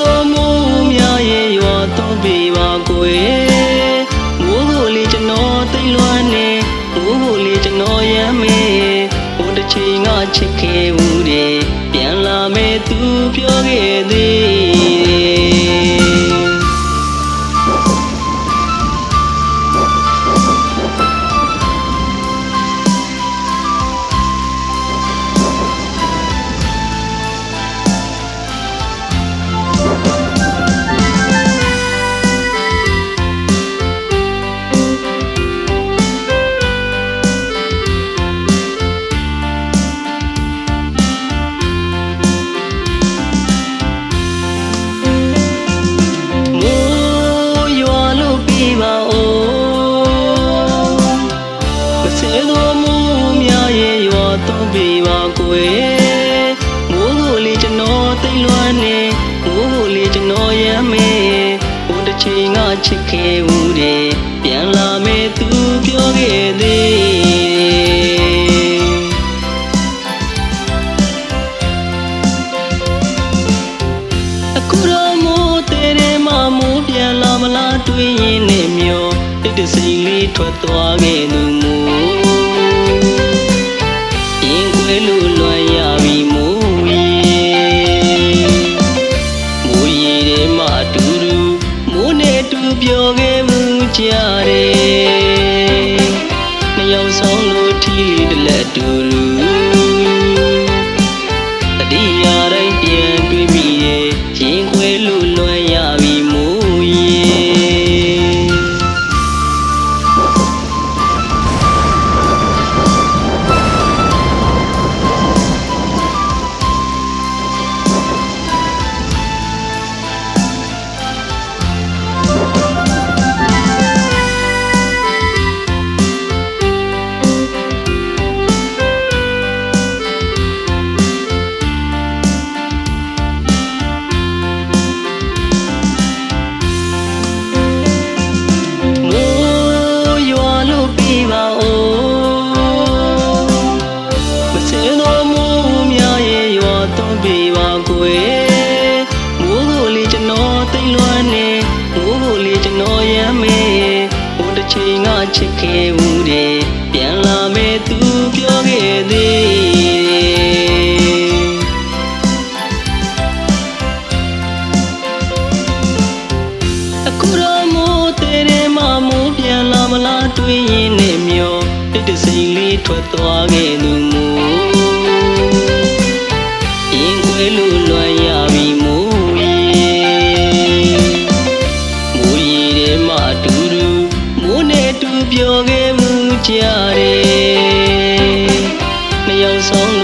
တော်မူများရဲ့ရွာသွန်းပေးပါကိုယ်မိုးကိုလေးကျွန်တော်သိလွမ်းနေမိုးကိုလေးကျွန်တော်ရမ်းမေဟိုတစ်ချိန်ကချစ်ခဲ့ဦးတယ်ပြန်လာမယ်သူပြောခဲ့သည် လို့ပြပါဦးမစဲတော်မူများရဲ့ရွာတော့ပြပါကွယ်မိုးကိုလေကျွန်တော်သိမ့်လွမ်းနေမိုးကိုလေကျွန်တော်ရမ်းမေဟိုတစ်ချိန်ကချစ်ခဲ့ဦးတယ် မလားတွေးရင်နဲ့မျောတိတ်တဆိတ်လေးထွက်သွားခဲ့သူမိုးရင်ခွဲလို့လွမ်းရပြီမိုးရေမိုးရေထဲမှအတူတူမိုးနဲ့တူပြောခဲ့မှုကြတယ်နှစ်ယောက်ဆောင် ပါကွယ်မိုးကိုလေကျွန်တော်သိမ့်လွမ်းနေမိုးကိုလေကျွန်တော်ရမ်းမေဟိုတစ်ချိန်ကချစ်ခဲ့ဘူးတယ်ပြန်လာမယ်သူပြောခဲ့သေးတယ်အခုတော့မိုးတဲတဲမှမိုးပြန်လာမလားတွေးရင်နဲ့မျောတိတ်တဆိတ်လေးထွက်သွားခဲ့သူမိုးရင်ခွဲ လို့လွမ်းရပြီမိုးရေမိုးရေထဲမှအတူတူမိုးနဲ့တူပြောခဲ့မှုကြတယ်နှစ်ယောက်ဆောင်